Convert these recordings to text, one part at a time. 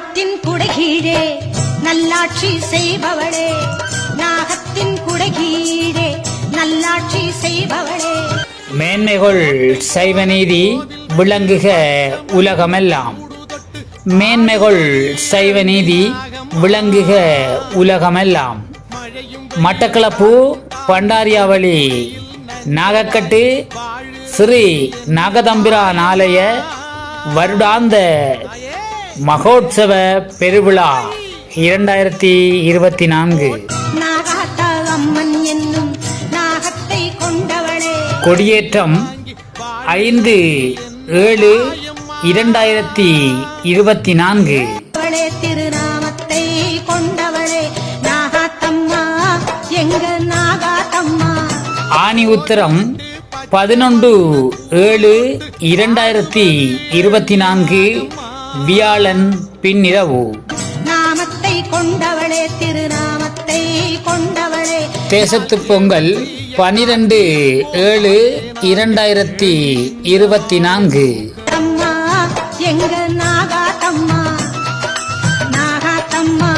நாகத்தின் குடகீழே நல்லாட்சி செய்பவளே. நாகத்தின் குடகீழே நல்லாட்சி செய்பவளே. மேன்மைகள் சைவநீதி விளங்குக உலகமெல்லாம். மேன்மைகள் சைவநீதி விளங்குக உலகமெல்லாம். மட்டக்களப்பு பண்டாரியாவளி நாகக்கட்டு ஸ்ரீ நாகதம்பிரான் ஆலய வருடாந்த மகோத்சவ பெருவிழா இரண்டாயிரத்தி இருபத்தி நான்கு. கொடியேற்றம் ஐந்து ஏழு இரண்டாயிரத்தி இருபத்தி நான்கு. திருநாமத்தை கொண்டவளே. நாகாத்தம்மா எங்க நாகாத்தம்மா? ஆனி உத்தரம் பதினொன்று ஏழு இரண்டாயிரத்தி இருபத்தி நான்கு. வியாழன் பின்னிரவு நாமத்தை கொண்டவளே திருநாமத்தை கொண்டவளே. தேசத்து பொங்கல் பனிரெண்டு ஏழு இரண்டாயிரத்தி இருபத்தி நான்கு அம்மா எங்க நாகாத்தம்மா? நாகாத்தம்மா.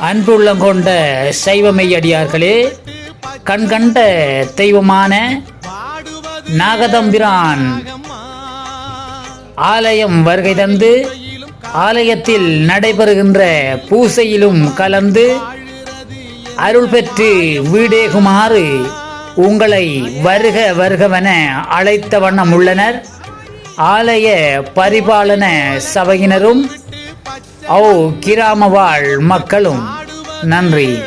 அன்புள்ளம் கொண்ட சைவமையடியார்களே கண்கண்ட தெய்வமான நாகதம்பிரான் ஆலயம் வருகை தந்து ஆலயத்தில் நடைபெறுகின்ற பூசையிலும் கலந்து அருள் பெற்று வீடேகுமாறு உங்களை வருக வருகவென அழைத்த வண்ணம் உள்ளனர். ஆலய பரிபாலன சபையினரும் ஓ கிராம வாழ் மக்களும் நன்றி.